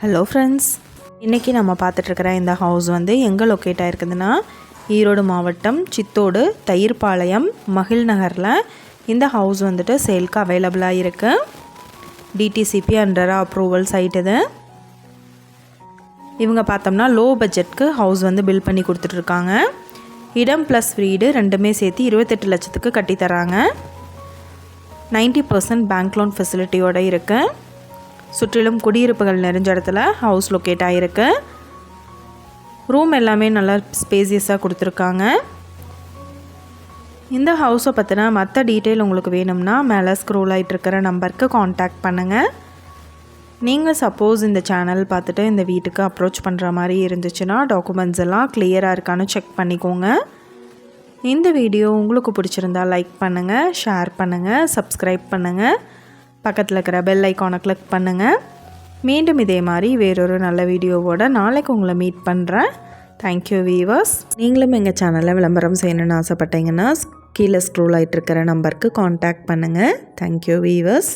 Hello friends இன்றைக்கி நம்ம பார்த்துட்ருக்கிற இந்த ஹவுஸ் வந்து எங்கே லொக்கேட் ஆகிருக்குதுன்னா ஈரோடு மாவட்டம் சித்தோடு தயிர்பாளையம் மகிழ் நகரில் இந்த ஹவுஸ் வந்துட்டு சேல்க்கு அவைலபிளாக இருக்குது டிடிசிபி அண்டர் அப்ரூவல் சைட் இது. இவங்க பார்த்தோம்னா லோ பட்ஜெட்க்கு ஹவுஸ் வந்து பில் பண்ணி கொடுத்துட்ருக்காங்க இடம் ப்ளஸ் வீடு ரெண்டுமே சேர்த்து இருபத்தெட்டு லட்சத்துக்கு கட்டித்தராங்க. நைன்ட்டி பர்சன்ட் பேங்க் லோன் ஃபெசிலிட்டியோடு இருக்குது சுற்றிலும் குடியிருப்புகள் நிறைஞ்ச இடத்துல ஹவுஸ் லொக்கேட் ஆகிருக்கு ரூம் எல்லாமே நல்லா ஸ்பேசியஸாக கொடுத்துருக்காங்க. இந்த ஹவுஸை பற்றின மற்ற டீட்டெயில் உங்களுக்கு வேணும்னா மேலே ஸ்க்ரோல் ஆகிட்டு இருக்கிற நம்பருக்கு காண்டாக்ட் பண்ணுங்கள் நீங்கள் சப்போஸ் இந்த சேனல் பார்த்துட்டு இந்த வீட்டுக்கு அப்ரோச் பண்ணுற மாதிரி இருந்துச்சுன்னா டாக்குமெண்ட்ஸ் எல்லாம் கிளியராக இருக்கான்னு செக் பண்ணிக்கோங்க. இந்த வீடியோ உங்களுக்கு பிடிச்சிருந்தா லைக் பண்ணுங்கள் ஷேர் பண்ணுங்கள் சப்ஸ்கிரைப் பண்ணுங்கள் பக்கத்தில் இருக்கிற பெல் ஐக்கானை கிளிக் பண்ணுங்கள் மீண்டும் இதே மாதிரி வேறொரு நல்ல வீடியோவோட நாளைக்கு உங்களை மீட் பண்ணுறேன் தேங்க்யூ வீவர்ஸ் நீங்களும் எங்கள் சேனலில் விளம்பரம் செய்யணும்னு ஆசைப்பட்டீங்கன்னா கீழே ஸ்க்ரோல் ஆகிட்டு இருக்கிற நம்பருக்கு காண்டாக்ட் பண்ணுங்கள் தேங்க்யூ வீவர்ஸ்